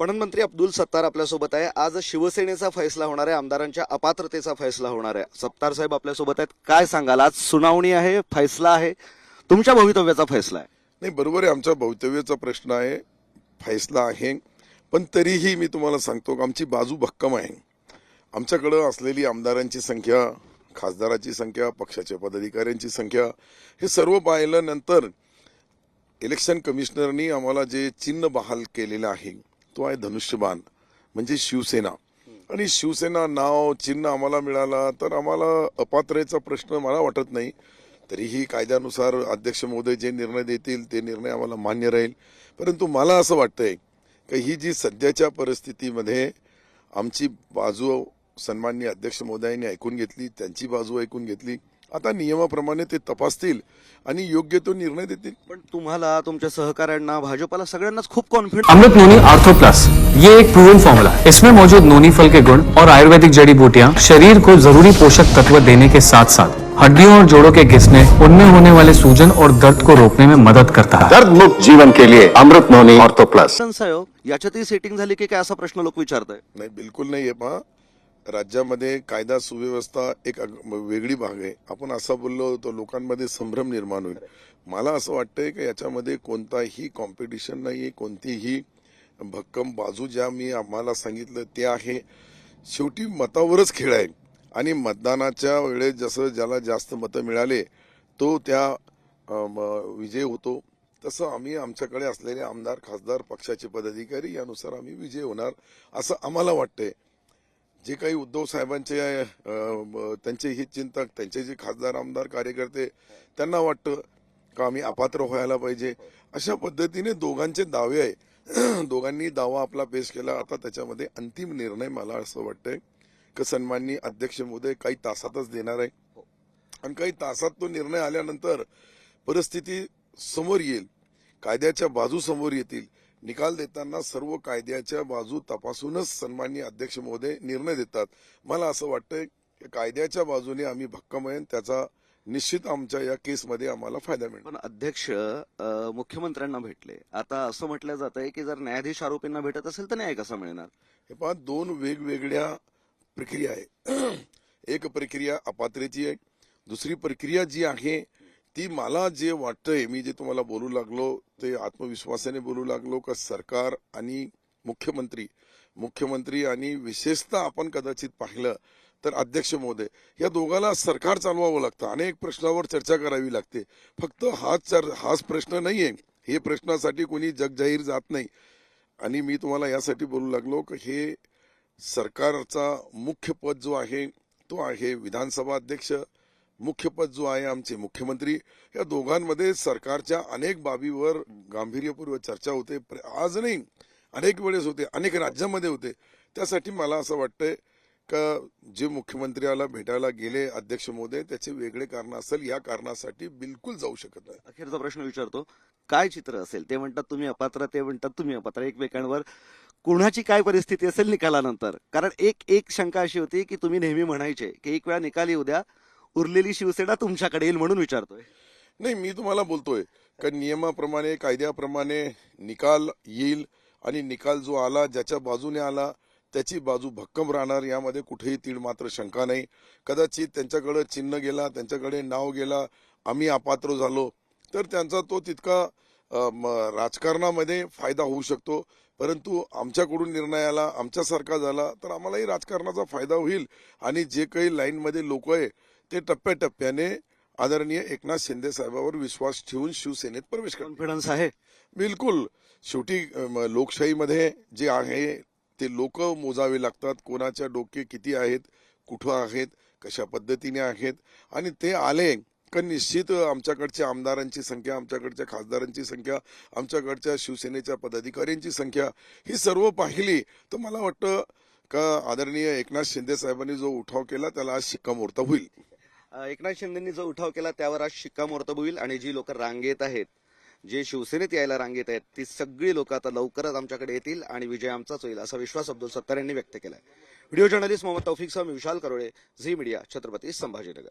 पणन मंत्री अब्दुल सत्तार आपल्यासोबत आहे. आज शिवसेनेचा फैसला होणार आहे आमदारांच्या अपात्रतेचा फैसला होणार आहे. सत्तार साहेब आपल्यासोबत आहेत. काय सांगाल? आज सुनावणी आहे फैसला आहे. तुमच्या भवितव्याचा फैसला आहे. नाही बरोबर आहे. आमच्या भवितव्याचा प्रश्न आहे. फैसला आहे. पण तरीही मी तुम्हाला सांगतो की आमची बाजू भक्कम आहे. आमच्याकडं असलेली आमदारांची संख्या खासदाराची संख्या पक्षाच्या पदाधिकाऱ्यांची संख्या हे सर्व पाहिल्यानंतर इलेक्शन कमिशनरनी आम्हाला जे चिन्ह बहाल केलेलं आहे तो आहे धनुष्यबाण म्हणजे शिवसेना. आणि शिवसेना नाव चिन्ह आम्हाला मिळाला तर आम्हाला अपात्रेचा प्रश्न मला वाटत नाही. तरीही कायद्यानुसार अध्यक्ष महोदय जे निर्णय देतील ते निर्णय आम्हाला मान्य राहील. परंतु मला असं वाटतंय की ही जी सध्याच्या परिस्थितीमध्ये आमची बाजू सन्माननीय अध्यक्ष महोदयांनी ऐकून घेतली त्यांची बाजू ऐकून घेतली आता नियमाप्रमाणे ते तपासतील आणि योग्य तो निर्णय देतील. पण तुम्हाला तुमच्या सहकाऱ्यांना भाजपाला सगळ्यांनाच खूप confidence Amrut noni ortho plus. ये एक प्रूवन फॉर्मूला है. इसमें मौजूद नोनी फल के गुण और आयुर्वेदिक जड़ी बूटियाँ शरीर को जरूरी पोषक तत्व देने के साथ साथ हड्डियों और जोड़ों के घिसने उनमें होने वाले सूजन और दर्द को रोकने में मदद करता है। दर्द मुक्त जीवन के लिए अमृत नोनी ऑर्थो प्लस। आहे याच्यातही सेटिंग झाली की काय असा प्रश्न लोक विचारत आहे नाही बिलकुल नाही आहे राज्यामध्ये कायदा सुव्यवस्था एक अग- वेगळी भाग आहे. आपण असं बोललो तर लोकांमध्ये संभ्रम निर्माण होईल. मला असं वाटतंय की याच्यामध्ये कोणताही कॉम्पिटिशन नाही कोणतीही भक्कम बाजू ज्या मी आम्हाला सांगितलं ते आहे. शेवटी मतावरच खेळ आहे. आणि मतदानाच्या वेळेस जसं ज्याला जास्त मतं मिळाले तो त्या विजय होतो. तसं आम्ही आमच्याकडे असलेले आमदार खासदार पक्षाचे पदाधिकारी यानुसार आम्ही विजय होणार असं आम्हाला वाटतंय. जे काही उद्धव साहेबांचे त्यांचे हे चिंतक त्यांचे जे खासदार आमदार कार्यकर्ते त्यांना वाटतं का आम्ही अपात्र व्हायला पाहिजे? अशा पद्धतीने दोघांचे दावे आहे. दोघांनी दावा आपला पेश केला. आता त्याच्यामध्ये अंतिम निर्णय मला असं वाटतंय की सन्माननीय अध्यक्ष महोदय काही तासातच देणार आहे. आणि काही तासात तो निर्णय आल्यानंतर परिस्थिती समोर येईल. कायद्याच्या बाजू समोर येतील. निकाल देताना सर्व कायद्याच्या बाजू तपासूनच सन्माननीय अध्यक्ष महोदय निर्णय देतात. मला असं वाटतंय की कायद्याच्या बाजूने आम्ही भक्कम आहे त्याचा निश्चित आमच्या या केसमध्ये आम्हाला फायदा मिळेल पण अध्यक्ष मुख्यमंत्र्यांना भेटले. आता असं म्हटलं जात आहे की जर न्यायाधीश आरोपींना भेटत असेल तर न्याय कसा मिळणार? हे पहा दोन वेगवेगळ्या प्रक्रिया आहे एक प्रक्रिया अपात्रेची आहे. दुसरी प्रक्रिया जी आहे ती मला जे वाटतंय मी जे तुम्हाला बोलू लागलो ते आत्मविश्वासाने बोलू लागलो का सरकार आणि मुख्यमंत्री मुख्यमंत्री आणि विशेषतः आपण कदाचित पाहिलं तर अध्यक्ष महोदय या दोघाला सरकार चालवावं लागतं. अनेक प्रश्नावर चर्चा करावी लागते. फक्त हाच चर हाच प्रश्न नाहीये. हे प्रश्नासाठी कोणी जगजाहीर जात नाही. आणि मी तुम्हाला यासाठी बोलू लागलो की हे सरकारचा मुख्य पद जो आहे तो आहे विधानसभा अध्यक्ष. मुख्यपद जो आहे आमचे मुख्यमंत्री या दोघांमध्ये सरकारच्या अनेक बाबीवर गांभीर्यपूर्वक चर्चा होते. आजही आज नाही अनेक वेळेस होते अनेक राज्यामध्ये होते. त्यासाठी मला असं वाटतंय का जे मुख्यमंत्र्याला भेटायला गेले अध्यक्ष महोदय त्याचे वेगळे कारण असेल या कारणासाठी बिलकुल जाऊ शकत नाही. अखेरचा प्रश्न विचारतो काय चित्र असेल? ते म्हणतात तुम्ही अपात्र ते म्हणतात तुम्ही अपात्र. एकमेकांवर कुणाची काय परिस्थिती असेल निकालानंतर? कारण एक एक शंका अशी होती की तुम्ही नेहमी म्हणायचे की एक वेळा निकाल येऊ द्या उरलेली शिवसेना तुमच्याकडे येईल म्हणून विचारतोय. नाही मी तुम्हाला बोलतोय. का नियमाप्रमाणे कायद्याप्रमाणे निकाल येईल आणि निकाल जो आला ज्याच्या बाजूने आला त्याची बाजू भक्कम राहणार. यामध्ये कुठेही तीळ मात्र शंका नाही. कदाचित त्यांच्याकडे चिन्ह गेला त्यांच्याकडे नाव गेला आम्ही अपात्र झालो तर त्यांचा तो तितका राजकारणामध्ये फायदा होऊ शकतो. परंतु आमच्याकडून निर्णय आला आमच्यासारखा झाला तर आम्हालाही राजकारणाचा फायदा होईल आणि जे काही लाईनमध्ये लोक आहे ते टप्प्याटप्प्याने आदरणीय एकनाथ शिंदे साहेबांवर विश्वास ठेवून शिवसेनेत प्रवेश कॉन्फिडन्स आहे. बिलकुल. शेवटी लोकशाहीमध्ये जे आहे ते लोक मोजावे लागतात. कोणाच्या डोके किती आहेत कुठं आहेत कशा पद्धतीने आहेत आणि ते आले का निश्चित आमच्याकडच्या आमदारांची संख्या आमच्याकडच्या खासदारांची संख्या आमच्याकडच्या शिवसेनेच्या पदाधिकाऱ्यांची संख्या ही सर्व पाहिली तर मला वाटतं का आदरणीय एकनाथ शिंदे साहेबांनी जो उठाव केला त्याला आज शिक्कामोर्तब होईल. एकनाथ शिंदेनी जो उठाव केला त्यावर आज शिक्कामोर्तब होईल आणि जी लोक रांगेत आहेत जे शिवसेनेत यायला रांगेत आहेत ती सगळी लोक आता लवकरच आमच्याकडे येतील आणि विजय आमचाच होईल असा विश्वास अब्दुल सत्तार यांनी व्यक्त केलाय. व्हिडिओ जर्नलिस्ट मोहम्मद तौफिक सह विशाल करोळे झी मीडिया छत्रपती संभाजीनगर.